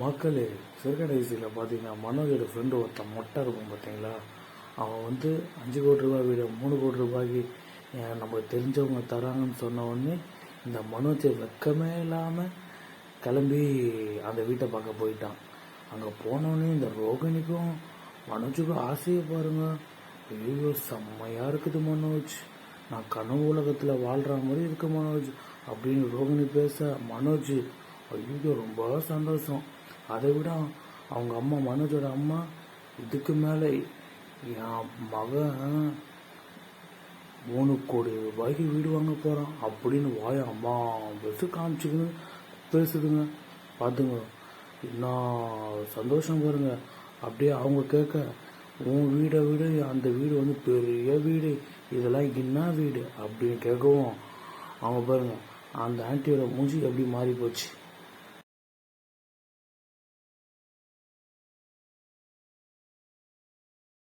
மக்களே சிறுகடைசியில் பார்த்தீங்கன்னா மனோஜோட ஃப்ரெண்டு ஒருத்தன் மொட்டை இருக்கும் பார்த்தீங்களா அவன் வந்து அஞ்சு கோடி ரூபாய் வீடு மூணு கோடி ரூபாய்க்கு நமக்கு தெரிஞ்சவங்க தராங்கன்னு சொன்ன உடனே இந்த மனோஜ் வெக்கமே இல்லாமல் கிளம்பி அந்த வீட்டை பார்க்க போயிட்டான். அங்கே போனோடனே இந்த ரோகிணிக்கும் மனோஜுக்கும் ஆசையை பாருங்க. ஐயோ செம்மையாக இருக்குது மனோஜ். நான் கனவு உலகத்தில் வாழ்கிற மாதிரி இருக்கு மனோஜ். அப்படின்னு ரோகிணி பேச மனோஜ் ஐயோ ரொம்ப சந்தோஷம். அதை விட அவங்க அம்மா மனோஜோட அம்மா இதுக்கு மேலே என் மகன் மூணு கோடி ரூபாய்க்கு வீடு வாங்க போகிறான் அப்படின்னு வாய அம்மா பெருசு காமிச்சுக்கணும் பேசுதுங்க. பார்த்துங்க என்ன சந்தோஷம் பாருங்க. அப்படியே அவங்க கேட்க உன் வீடை விட அந்த வீடு வந்து பெரிய வீடு இதெல்லாம் என்ன வீடு? அப்படின்னு கேட்கவும் அவங்க பாருங்க அந்த ஆண்டியோட மூஞ்சி எப்படி மாறி போச்சு